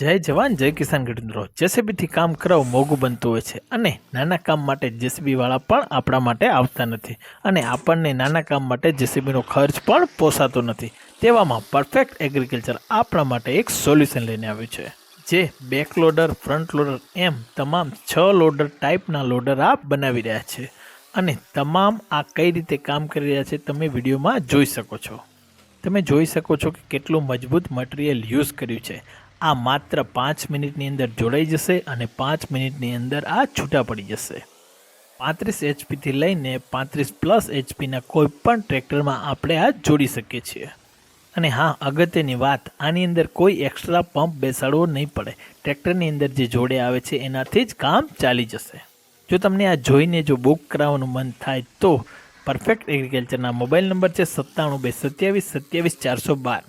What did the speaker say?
જય જવાન, જય કિસાન ગઢિંદ્રો જેસીબીથી કામ કરાવવું મોંઘું બનતું હોય છે. અને નાના કામ માટે જેસીબીવાળા પણ આપણા માટે આવતા નથી. અને આપણને નાના કામ માટે જેસીબીનો ખર્ચ પણ પોસાતો નથી. તેવામાં પરફેક્ટ એગ્રીકલ્ચર આપણા માટે એક સોલ્યુશન લઈને આવ્યું છે. જે બેક લોડર, ફ્રન્ટ લોડર એમ તમામ છ લોડર ટાઈપના લોડર આ બનાવી રહ્યા છે. અને તમામ આ કઈ રીતે કામ કરી રહ્યા છે તમે વિડીયોમાં જોઈ શકો છો. તમે જોઈ શકો છો કે કેટલું મજબૂત મટીરિયલ યુઝ કર્યું છે. આ માત્ર પાંચ મિનિટની અંદર જોડાઈ જશે અને પાંચ મિનિટની અંદર આ છૂટા પડી જશે. પાંત્રીસ એચપીથી લઈને પાંત્રીસ પ્લસ એચપીના કોઈ પણ ટ્રેક્ટરમાં આપણે આ જોડી શકીએ છીએ. અને હા, અગત્યની વાત, આની અંદર કોઈ એક્સ્ટ્રા પંપ બેસાડવો નહીં પડે. ટ્રેક્ટરની અંદર જે જોડે આવે છે, એનાથી જ કામ ચાલી જશે. જો તમને આ જોઈને જો બુક કરાવવાનું મન થાય તો પરફેક્ટ એગ્રીકલ્ચરના મોબાઈલ નંબર છે સત્તાણું બે સત્યાવીસ સત્યાવીસ ચારસો બાર.